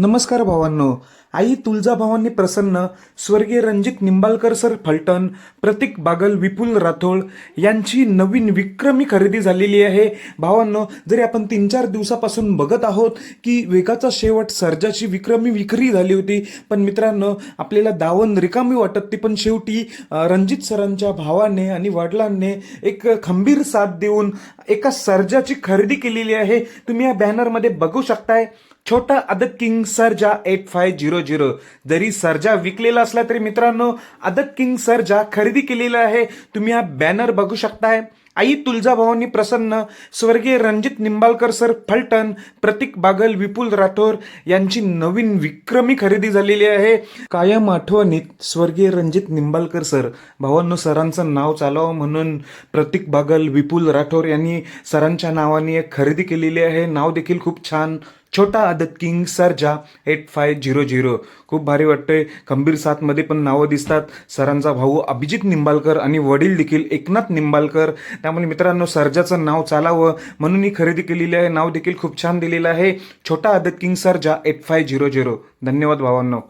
नमस्कार भावांनो. आई तुळजाभवानी प्रसन्न स्वर्गीय रणजित निंबाळकर सर फलटण प्रतीक बागल विपुल राठोड यांची नवीन विक्रमी खरेदी झालेली आहे. भावांनो जरी आपण तीन चार दिवसापासून बघत आहोत की वेगाचा शेवट सर्जाची विक्रमी विक्री झाली होती पण मित्रांनो आपल्याला दावण रिकामी वाटत ती पण शेवटी रणजित सरांच्या भावाने आणि वडिलांनी एक खंबीर साथ देऊन एका सर्जाची खरेदी केलेली आहे. तुम्ही या बॅनरमध्ये बघू शकताय. छोटा अदक king Sarja eight five zero zero जरी सर्जा विकलेला असला तरी मित्रांनो अदक किंग सर्जा खरेदी केलेला आहे. तुम्ही हा बॅनर बघू शकताय. आई तुळजाभवानी प्रसन्न स्वर्गीय रणजित निंबाळकर सर फलटण प्रतीक बागल विपुल राठोर यांची नवीन विक्रमी खरेदी झालेली आहे. कायम आठवणीत स्वर्गीय रणजित निंबाळकर सर. भावांनो सरांचं नाव चालावं म्हणून प्रतीक बागल विपुल राठोर यांनी सरांच्या नावाने एक खरेदी केलेली आहे. नाव देखील खूप छान. छोटा आदत king Sarja eight five zero zero. खूप भारी वाटतंय. खंबीर साथमध्ये पण नावं दिसतात. सरांचा भाऊ अभिजित निंबाळकर आणि वडील देखील एकनाथ निंबाळकर त्यामुळे मित्रांनो सर्जाचं नाव चालावं म्हणून ही खरेदी केलेली आहे. नाव देखील खूप छान दिलेलं आहे. छोटा आदत king Sarja eight five zero zero. धन्यवाद भावांनो.